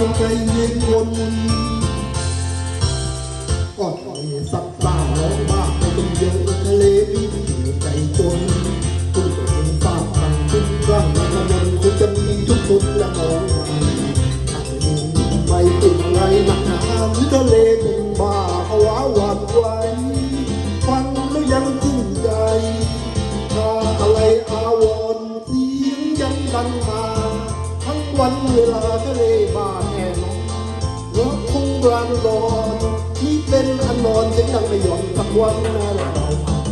จงใจเย็นวนก่อนปล่อยสัตว์ป่าร้องบ้าไปจนเยอะทะเลมีใจจนตุ้งเป็นฝากทางทุกร่างละมันคงจะมีทุกคนละน้องไม่ติดอะไรหนักหนาหรือทะเลเป็นบ้าภาวะหวาดไหวฟังแล้วยังกุ้มใจถ้าอะไรอาวรณ์เสียงยังดังมา วันเวลาทะเลบานแน่นอนรถคงรานรอนนี่เป็นอันนอนเสียงดังไม่ยอนสักวันแน่เรา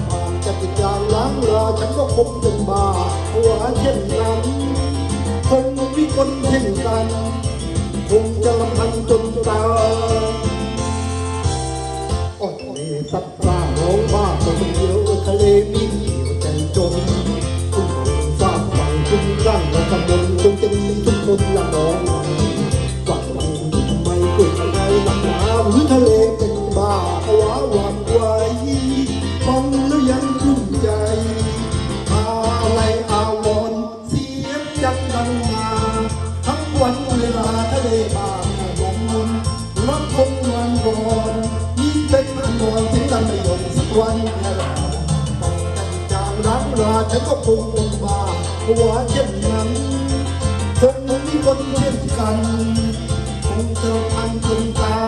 ผ่านจะติดจางล้างลาฉันก็คงเป็นบาหัวเช่นนั้นคงมีคนเช่นกันคงจะลำพันจนตายโอ้ยสัตว์าวะหวั่นไหวฟังแล้วยังกุ้มใจอะไรอาวรณ์เสียงยังดังมาทั้งวันเวลาทะเลบาหลงมุนรักคงวันรอนยิ่งเป็นอันนอนถึงกันไม่ยอมสักวันแน่ละต้องกันจางล้างราฉันก็คงเป็นบ้าหัวเช่นนั้นคงมีคนเช่นกันคงจะพันจนตา